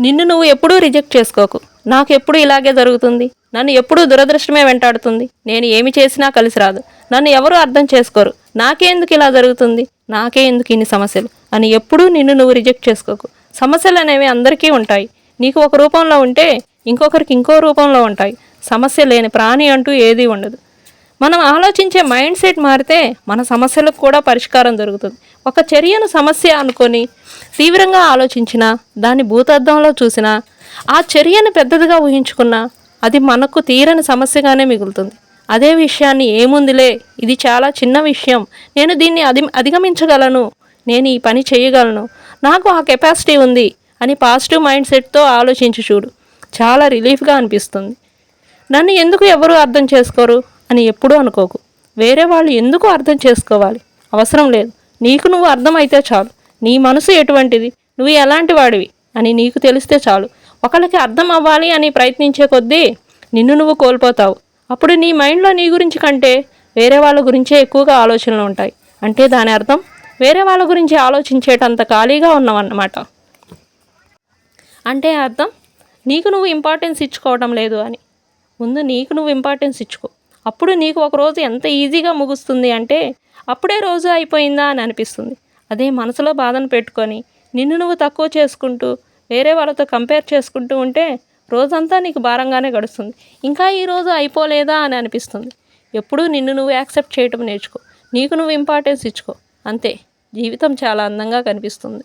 నిన్ను నువ్వు ఎప్పుడూ రిజెక్ట్ చేసుకోకు. నాకు ఎప్పుడు ఇలాగే జరుగుతుంది. నన్ను ఎప్పుడూ దురదృష్టమే వెంటాడుతుంది. నేను ఏమి చేసినా కలిసి రాదు. నన్ను ఎవరు అర్థం చేసుకోరు. నాకే ఎందుకు ఇలా జరుగుతుంది? నాకే ఎందుకు ఇన్ని సమస్యలు? అని ఎప్పుడూ నిన్ను నువ్వు రిజెక్ట్ చేసుకోకు. సమస్యలు అనేవి అందరికీ ఉంటాయి. నీకు ఒక రూపంలో ఉంటే ఇంకొకరికి ఇంకో రూపంలో ఉంటాయి. సమస్య లేని ప్రాణి అంటూ ఏదీ ఉండదు. మనం ఆలోచించే మైండ్ సెట్ మారితే మన సమస్యలకు కూడా పరిష్కారం దొరుకుతుంది. ఒక చర్యను సమస్య అనుకొని తీవ్రంగా ఆలోచించినా దాన్ని భూతద్దంలో చూసినా ఆ చర్యను పెద్దదిగా ఊహించుకున్నా అది మనకు తీరని సమస్యగానే మిగులుతుంది. అదే విషయాన్ని ఏముందిలే ఇది చాలా చిన్న విషయం. నేను దీన్ని అధి అధిగమించగలను నేను ఈ పని చేయగలను. నాకు ఆ కెపాసిటీ ఉంది అని పాజిటివ్ మైండ్ సెట్తో ఆలోచించి చూడు. చాలా రిలీఫ్గా అనిపిస్తుంది. నన్ను ఎందుకు ఎవరు అర్థం చేసుకోరు అని ఎప్పుడూ అనుకోకు. వేరే వాళ్ళు ఎందుకు అర్థం చేసుకోవాలి? అవసరం లేదు. నీకు నువ్వు అర్థమైతే చాలు. నీ మనసు ఎటువంటిది? నువ్వు ఎలాంటి వాడివి? అని నీకు తెలిస్తే చాలు. ఒకరికి అర్థం అవ్వాలి అని ప్రయత్నించే కొద్దీ నిన్ను నువ్వు కోల్పోతావు. అప్పుడు నీ మైండ్లో నీ గురించి కంటే వేరే వాళ్ళ గురించే ఎక్కువగా ఆలోచనలు ఉంటాయి. అంటే దాని అర్థం? వేరే వాళ్ళ గురించి ఆలోచించేటంత ఖాళీగా ఉన్నావన్నమాట. అంటే అర్థం? నీకు నువ్వు ఇంపార్టెన్స్ ఇచ్చుకోవడం లేదు అని. ముందు నీకు నువ్వు ఇంపార్టెన్స్ ఇచ్చుకో. అప్పుడు నీకు ఒక రోజు ఎంత ఈజీగా ముగుస్తుంది అంటే అప్పుడే రోజు అయిపోయిందా అని అనిపిస్తుంది. అదే మనసులో బాధను పెట్టుకొని నిన్ను నువ్వు తక్కువ చేసుకుంటూ వేరే వాళ్ళతో కంపేర్ చేసుకుంటూ ఉంటే రోజంతా నీకు భారంగానే గడుస్తుంది. ఇంకా ఈ రోజు అయిపోలేదా అని అనిపిస్తుంది. ఎప్పుడూ నిన్ను నువ్వు యాక్సెప్ట్ చేయటం నేర్చుకో. నీకు నువ్వు ఇంపార్టెన్స్ ఇచ్చుకో. అంతే. జీవితం చాలా అందంగా కనిపిస్తుంది.